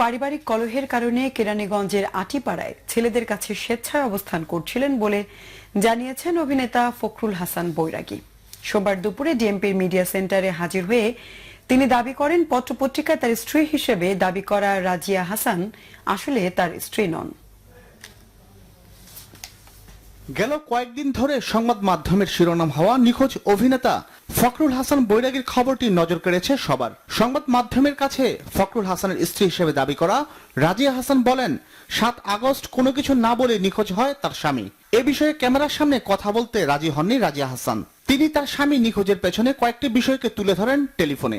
পারিবারিক কলহের কারণে কেরানীগঞ্জের আটিপাড়ায় ছেলেদের কাছে স্বেচ্ছায় অবস্থান করছিলেন বলে জানিয়েছেন অভিনেতা ফখরুল হাসান বৈরাগী। সোমবার দুপুরে ডিএমপির মিডিয়া সেন্টারে হাজির হয়ে তিনি দাবি করেন, পত্রপত্রিকায় তার স্ত্রী হিসেবে দাবি করা রাজিয়া হাসান আসলে তার স্ত্রী নন। গেল কয়েকদিন ধরে সংবাদ মাধ্যমের শিরোনাম হওয়া নিখোঁজ অভিনেতা ফখরুল হাসান বৈরাগীর খবরটি নজর কেড়েছে সবার। সংবাদ মাধ্যমের কাছে ফখরুল হাসানের স্ত্রী হিসেবে দাবি করা, রাজিয়া হাসান বলেন, সাত আগস্ট কোনো কিছু না বলে নিখোঁজ হয় তার স্বামী। এ বিষয়ে ক্যামেরার সামনে কথা বলতে রাজি হননি রাজিয়া হাসান। তিনি তার স্বামী নিখোঁজের পেছনে কয়েকটি বিষয়কে তুলে ধরেন টেলিফোনে।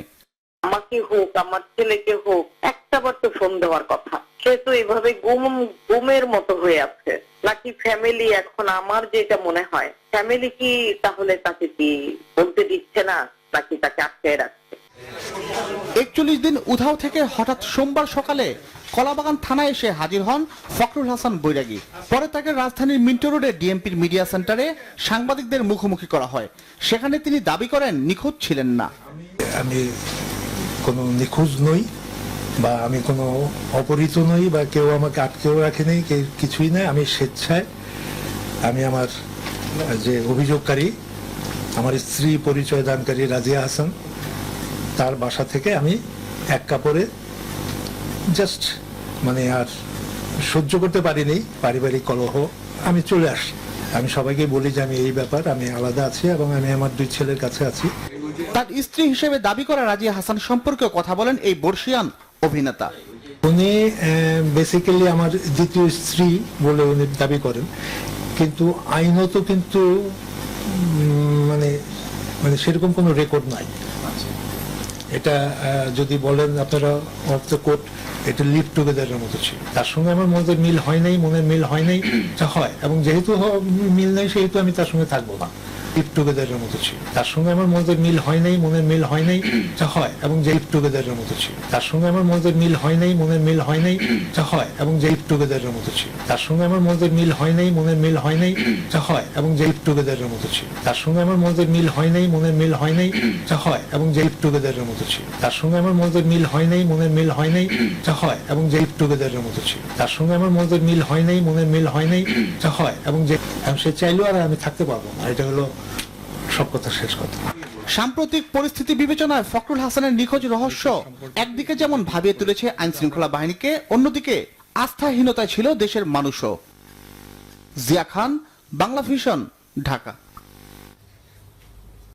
আমাকে হোক, আমার ছেলেকে হোক একটাবার তো ফোন দেওয়ার কথা। সে তো এভাবে গুম, গুমের মতো হয়ে আছে। নাকি ফ্যামিলি এখন আমার যেটা মনে হয় ফ্যামিলি কি তাহলে তাকে কি বলতে দিচ্ছে না নাকি তাকে আটকে রাখছে? একচল্লিশ দিন উধাও থেকে হঠাৎ সোমবার সকালে কলাবাগান থানায় এসে হাজির হন ফখরুল হাসান বৈরাগী। পরে তাকে রাজধানীর মিন্টো রোডে ডিএমপির মিডিয়া সেন্টারে সাংবাদিকদের মুখোমুখি করা হয়। সেখানে তিনি দাবি করেন নিখোঁজ ছিলেন না। আমি কোনো নিখোঁজ নই। বা আমি কোনো অপহৃত নই বা কেউ আমাকে আটকেও রাখেনি কিছুই নয় আমি স্বেচ্ছায় আমি আমার যে অভিযোগকারী, আমার স্ত্রী পরিচয় দানকারী রাজিয়া হাসান, তার বাসা থেকে আমি এক কাপড়ে জাস্ট মানে আর সহ্য করতে পারিনি, পারিবারিক কলহ, আমি চলে আসি। আমি সবাইকে বলি যে আমি এই ব্যাপার, আমি আলাদা আছি এবং আমি আমার দুই ছেলের কাছে আছি। তার স্ত্রী হিসেবে দাবি করা রাজিয়া হাসান সম্পর্কে কথা বলেন এই বর্ষিয়ান। অভিনেতা উনি বেসিক্যালি আমার দ্বিতীয় স্ত্রী বলে উনি দাবি করেন। কিন্তু আইনত কিন্তু মানে মানে সেরকম কোনো রেকর্ড নাই। এটা যদি বলেন আপনারা, অফ দ্য কোর্ট, এটা লিভ টুগেদারের মতো ছিল। তার সঙ্গে আমার মনের মিল হয় নাই, মনের মিল হয় নাই হয়। এবং যেহেতু মিল নাই, সেহেতু আমি তার সঙ্গে থাকব না। লিভ টুগেদারের মতো ছিল তার সঙ্গে আমার মনের মিল হয় নাই মনের মিল হয় নাই যা হয় এবং যে লিভ টুগেদারের মতো ছিল তার সঙ্গে আমার মনের মিল হয় নাই মনের মিল হয় নাই যা হয় এবং যে লিভ টুগেদারের মতো ছিল তার সঙ্গে আমার মনের মিল হয় নাই মনের মিল হয় নাই যা হয় এবং যে লিভ টুগেদারের মতো ছিল তার সঙ্গে আমার মনের মিল হয় নাই মনের মিল হয় নাই যা হয় এবং যে লিভ টুগেদারের মতো ছিল তার সঙ্গে আমার মনের মিল হয় নাই মনের মিল হয় নাই যা হয় এবং যে লিভ টুগেদারের মতো ছিল তার সঙ্গে আমার মনের মিল হয় নাই মনের মিল হয় নাই যা হয় এবং যে এবং সে চাইলেও আর আমি থাকতে পারব না এটা হলো সব কথা শেষ কথা। সাম্প্রতিক পরিস্থিতি বিবেচনায় ফখরুল হাসানের নিখোঁজ রহস্য একদিকে যেমন ভাবিয়ে তুলেছে আইন শৃঙ্খলা বাহিনীকে, অন্যদিকে আস্থাহীনতায় ছিল দেশের মানুষও। জিয়া খান, বাংলা ভিশন, ঢাকা।